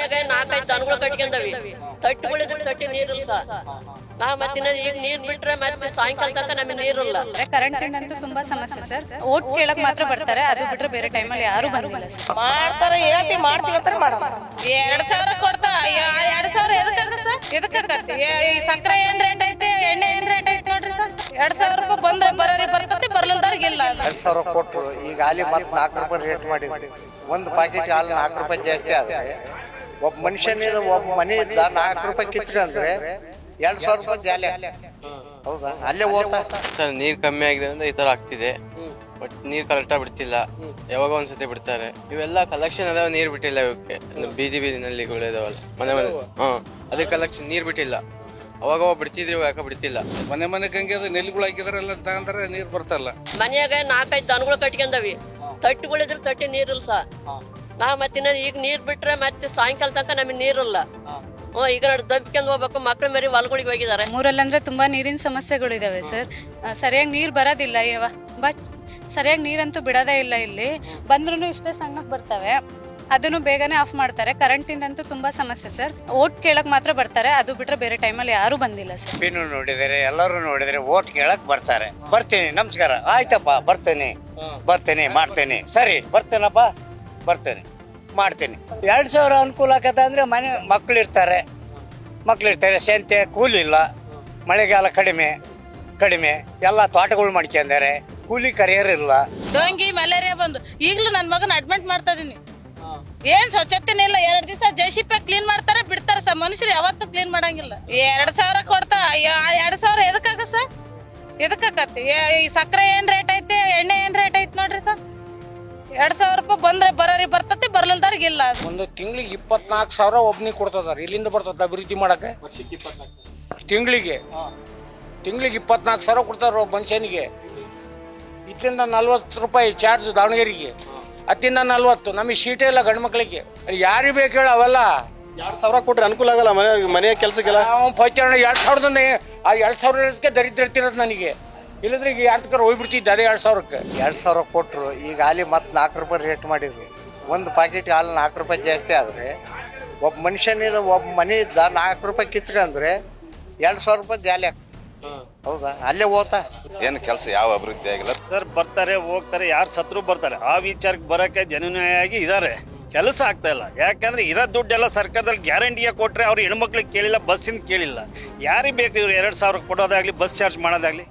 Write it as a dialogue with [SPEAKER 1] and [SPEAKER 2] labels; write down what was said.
[SPEAKER 1] ಮನ್ಯಾಗ ನಾಲ್ಕೈದು ದನಗಳು ಕಟ್ಕೊಂಡವಿ. ತಟ್ಟುಗಳಿದ್ರೆ ತಟ್ಟಿ ನೀರಿಲ್ಲ ಸಾ. ನಾ ಮತ್ತೆ ಈಗ ನೀರ್ ಬಿಟ್ರೆ ಮತ್ತೆ ಸಾಯಂಕಾಲ ತನಕ ನಮಗೆ ನೀರಿಲ್ಲ.
[SPEAKER 2] ಕರೆಂಟಿನಂತೂ ತುಂಬಾ ಸಮಸ್ಯೆ ಸರ್. ಓಟ್ ಕೇಳಕ್ ಮಾತ್ರ ಬರ್ತಾರೆ. ಅದು ಬಿಟ್ರೆ ಬೇರೆ ಟೈಮಲ್ಲಿ ಯಾರು ಬಂದಿಲ್ಲ ಸರ್.
[SPEAKER 3] ಮಾಡ್ತಾರೆ ಹೇಳ್ತಿ ಮಾಡ್ತೀವಿ ಅಂತ ಮಾಡಲ್ಲ
[SPEAKER 4] ಎರಡ್ ಸಾವಿರ ಕೊಡ್ತಾ ಎರಡ್ ಸಾವಿರ ಎದಕ್ಕಾಗ ಸರ್? ಎದಕ್ಕಾಗತ್ತೆ ಈ ಸಕ್ಕರೆ ಏನ್ ರೇಟ್ ಐತೆ? ಎಣ್ಣೆ ಏನ್ ರೇಟ್ ಐತೆ ನೋಡ್ರಿ ಸರ್? ಎರಡ್ ಸಾವಿರ ರೂಪಾಯಿ ಬಂದ್ರೆ ಬರೋರಿ ಬರ್ತತಿ ಬರ್ಲಿಲ್ದವ್ರಿಗೆ ಇಲ್ಲ.
[SPEAKER 5] ಎರಡು ಸಾವಿರ ಕೊಟ್ಟು ಈಗ ಅಲ್ಲಿ ಮತ್ತೆ ನಾಲ್ಕು ರೂಪಾಯಿ ರೇಟ್ ಮಾಡಿ ಒಂದು ಪ್ಯಾಕೆಟ್ ಹಾಲು ನಾಲ್ಕು ರೂಪಾಯಿ ಜಾಸ್ತಿ ಆದರೆ ಒಬ್ಬ ಮನುಷ್ಯನಿಂದ ಒಬ್ಬ ಮನೆಯಿಂದ ನಾಲ್ಕು ರೂಪಾಯಿ ಕಿತ್ಕೊಂಡ್ರೆ ಎರಡು ಸಾವಿರ ರೂಪಾಯಿ ಜಾಲಿ. ಹೌದಾ? ಅಲ್ಲೇ ಹೋಗ್ತಾ.
[SPEAKER 6] ಸರ್ ನೀರ್ ಕಮ್ಮಿ ಆಗಿದೆ ಅಂದ್ರೆ ಈ ತರ ಆಗ್ತಿದೆ. ಬಟ್ ನೀರ್ ಕರೆಕ್ಟಾ ಬಿಡ್ತಿಲ್ಲ. ಯಾವಾಗ ಒಂದ್ಸತಿ ಬಿಡ್ತಾರೆ. ಇವೆಲ್ಲ ಕಲೆಕ್ಷನ್ ಅದಾವ ನೀರ್ ಬಿಟ್ಟಿಲ್ಲ ಇವಕ್ಕೆ. ಬೀದಿ ಬೀದಿನಲ್ಲಿ ನಲ್ಲಿಗಳು ಇದಾವಲ್ಲ. ಮನೆ ಮನೆ. ಹಾ ಅದೇ ಕಲೆಕ್ಷನ್ ನೀರ್ ಬಿಟ್ಟಿಲ್ಲ. ಅವಾಗ ಅವಾಗ ಬಿಡ್ತಿದ್ರಿ ಇವಾಗ ಯಾಕೆ ಬಿಡ್ತಿಲ್ಲ.
[SPEAKER 7] ಮನೆ ಮನೆ ಗಂಗೆ ಅದು ನೆಲ್ಲಿಗಳು ಹಾಕಿದ್ರೆಲ್ಲ ತಗೊಂಡ್ರೆ ನೀರ್ ಬರ್ತಲ್ಲ
[SPEAKER 1] ಮನೆಯಾಗ ನಾಲ್ಕೈದು ದನಗಳು ಕಟ್ಕೊಂಡವಿ. ತಟ್ಟುಗಳಿದ್ರೆ ತಟ್ಟಿ ನೀರಿಲ್ಲ ಸಾ ನಾ ಮತ್ತೆ ಈಗ ನೀರ್ ಬಿಟ್ರೆ ಮತ್ತೆ ಸಾಯಂಕಾಲ ತನಕ ನಮಗೆ ನೀರಿಲ್ಲ. ಓ ಈಗ ನೋಡಿ ದಬ್ಕೊಂಡು ಹೋಗ್ಬೇಕು ಮಕ್ಳು ಮರಿ ಹೊಲ್ಗಳಿಗೆ ಹೋಗಿದ್ದಾರೆ
[SPEAKER 2] ಮೂರಲ್ಲಂದ್ರೆ ತುಂಬಾ ನೀರಿನ ಸಮಸ್ಯೆಗಳು ಇದಾವೆ ಸರ್. ಸರಿಯಾಗಿ ನೀರು ಬರೋದಿಲ್ಲ ಯಾವ ಬಟ್ ಸರಿಯಾಗಿ ನೀರಂತೂ ಬಿಡೋದೇ ಇಲ್ಲ ಇಲ್ಲಿ. ಬಂದ್ರೂ ಇಷ್ಟೇ ಸಣ್ಣಕ್ಕೆ ಬರ್ತವೆ. ಅದನ್ನು ಬೇಗನೆ ಆಫ್ ಮಾಡ್ತಾರೆ. ಕರೆಂಟಿಂದಂತೂ ತುಂಬಾ ಸಮಸ್ಯೆ ಸರ್. ಓಟ್ ಕೇಳಕ್ ಮಾತ್ರ ಬರ್ತಾರೆ. ಅದು ಬಿಟ್ರೆ ಬೇರೆ ಟೈಮಲ್ಲಿ ಯಾರು ಬಂದಿಲ್ಲ ಸರ್.
[SPEAKER 5] ಪಿನ್ನು ನೋಡಿದರೆ ಎಲ್ಲರೂ ನೋಡಿದರೆ ಓಟ್ ಕೇಳಕ್ ಬರ್ತಾರೆ. ಬರ್ತೀನಿ ನಮಸ್ಕಾರ. ಆಯ್ತಪ್ಪ ಬರ್ತೇನೆ. ಬರ್ತೇನೆ ಮಾಡ್ತೇನೆ. ಸರಿ ಬರ್ತೇನಪ್ಪ. ಬರ್ತೇನೆ, ಮಾಡ್ತೇನೆ. ಎರಡು ಸಾವಿರ ಅನುಕೂಲ ಆಗತ್ತೆ ಅಂದರೆ ಮನೆ ಮಕ್ಕಳಿರ್ತಾರೆ ಮಕ್ಕಳಿರ್ತಾರೆ ಸೆಂತೆ ಕೂಲಿಲ್ಲ ಮಳೆಗಾಲ ಕಡಿಮೆ ಕಡಿಮೆ. ಎಲ್ಲ ತೋಟಗಳು ಮಾಡ್ಕೊಂಡಾರೆ. ಕೂಲಿ ಕರಿಯರ್ ಇಲ್ಲ.
[SPEAKER 4] ಡೊಂಗಿ, ಮಲೇರಿಯಾ ಬಂದು. ಈಗಲೂ ನನ್ನ ಮಗನ ಅಡ್ಮಿಟ್ ಮಾಡ್ತಾ ಇದೀನಿ. ಏನ್ ಸ್ವಚ್ಛತೆನೇ ಇಲ್ಲ. ಎರಡು ದಿವಸ ಜೆಸಿಪಿ ಕ್ಲೀನ್ ಮಾಡ್ತಾರೆ, ಬಿಡ್ತಾರೆ ಸರ್. ಮನುಷ್ಯರು ಯಾವತ್ತೂ ಕ್ಲೀನ್ ಮಾಡಂಗಿಲ್ಲ. ಎರಡ್ ಸಾವಿರ ಕೊಡ್ತಾ ಎರಡ್ ಸಾವಿರ ಎದಕ್ಕಾಗ ಸರ್? ಎದಕ್ಕಾಗತ್ತೆ? ಈ ಸಕ್ಕರೆ ಏನ್ ರೇಟ್ ಐತೆ? ಎಣ್ಣೆ ಏನ್ ರೇಟ್ ಐತೆ ನೋಡ್ರಿ ಸರ್? ಎರಡ್ ಸಾವಿರ ರೂಪಾಯಿ ಬಂದ್ರೆ ಬರೋರಿ ಬರ್ತತಿ ಬರ್ಲಿಲ್ದಾರ್ಗ ಇಲ್ಲ.
[SPEAKER 7] ಒಂದು ತಿಂಗಳಿಗೆ ಇಪ್ಪತ್ನಾಲ್ಕು ಸಾವಿರ ಒಬ್ನಿಗೆ ಕೊಡ್ತದಾರ. ಇಲ್ಲಿಂದ ಬರ್ತದ ಅಭಿವೃದ್ಧಿ ಮಾಡಕ್ಕೆ. ತಿಂಗಳಿಗೆ. ತಿಂಗಳಿಗೆ ಇಪ್ಪತ್ನಾಲ್ಕು ಸಾವಿರ ಕೊಡ್ತಾರ ಒಬ್ಬ ಮನುಷ್ಯನಿಗೆ. ಇದರಿಂದ ನಲ್ವತ್ತು ರೂಪಾಯಿ ಚಾರ್ಜ್ ದಾವಣಗೆರೆಗೆ. ಹತ್ತಿಂದ ನಲ್ವತ್ತು. ನಮಗೆ ಶೀಟೇ ಇಲ್ಲ ಗಂಡು ಮಕ್ಕಳಿಗೆ. ಯಾರಿಗೆ ಬೇಕು ಹೇಳ ಅವೆಲ್ಲ.
[SPEAKER 8] ಎರಡು ಸಾವಿರ ಕೊಟ್ಟರೆ ಅನುಕೂಲ ಆಗಲ್ಲ ಮನೆ ಮನೆಯ ಕೆಲಸಕ್ಕೆಲ್ಲ?
[SPEAKER 7] ನಾವು ಪಂಚಾಯಣ ಎರಡು ಸಾವಿರದನ್ನೇ ಆ ಎರಡು ಸಾವಿರಕ್ಕೆ ದರಿದ್ರ ಇರ್ತಿರೋದು ನನಗೆ. ಇಲ್ಲದ್ರೆ ಈಗ ಎರಡು ಹೋಗ್ಬಿಡ್ತಿದ್ದೆ ಅದೇ ಎರಡು ಸಾವಿರಕ್ಕೆ.
[SPEAKER 5] ಎರಡು ಸಾವಿರ ಕೊಟ್ಟರು ಈಗ ಹಾಲಿ ಮತ್ತೆ ನಾಲ್ಕು ರೂಪಾಯಿ ರೇಟ್ ಮಾಡಿದ್ರು. ಒಂದು ಪ್ಯಾಕೆಟ್ ಹಾಲು ನಾಲ್ಕು ರೂಪಾಯಿ ಜಾಸ್ತಿ ಆದರೆ ಒಬ್ಬ ಮನುಷ್ಯನಿಂದ ಒಬ್ಬ ಮನೆ ಇದ್ದ ನಾಲ್ಕು ರೂಪಾಯಿ ಕಿತ್ಕಂದ್ರೆ ಎರಡು ಸಾವಿರ ರೂಪಾಯಿ ಜಾಲಿ ಆಗ್ತದೆ. ಹೌದಾ? ಅಲ್ಲೇ ಹೋತಾ?
[SPEAKER 9] ಏನು ಕೆಲಸ ಯಾವ ಅಭಿವೃದ್ಧಿ ಆಗಿಲ್ಲ?
[SPEAKER 8] ಸರ್ ಬರ್ತಾರೆ ಹೋಗ್ತಾರೆ ಯಾರು ಸತ್ರು ಬರ್ತಾರೆ. ಆ ವಿಚಾರಕ್ಕೆ ಬರೋಕ್ಕೆ ಜನನಾಯಾಗಿ ಇದ್ದಾರೆ ಕೆಲಸ ಆಗ್ತಾ ಇಲ್ಲ. ಯಾಕಂದ್ರೆ ಇರೋ ದುಡ್ಡೆಲ್ಲ ಸರ್ಕಾರದಲ್ಲಿ ಗ್ಯಾರಂಟಿಯಾಗಿ ಕೊಟ್ಟರೆ ಅವ್ರು ಹೆಣ್ಮಕ್ಳಿಗೆ ಕೇಳಿಲ್ಲ ಬಸ್ಸಿನ ಕೇಳಿಲ್ಲ. ಯಾರಿಗೆ ಬೇಕು ಇವ್ರು ಎರಡು ಸಾವಿರ ಕೊಡೋದಾಗ್ಲಿ ಬಸ್ ಚಾರ್ಜ್ ಮಾಡೋದಾಗ್ಲಿ?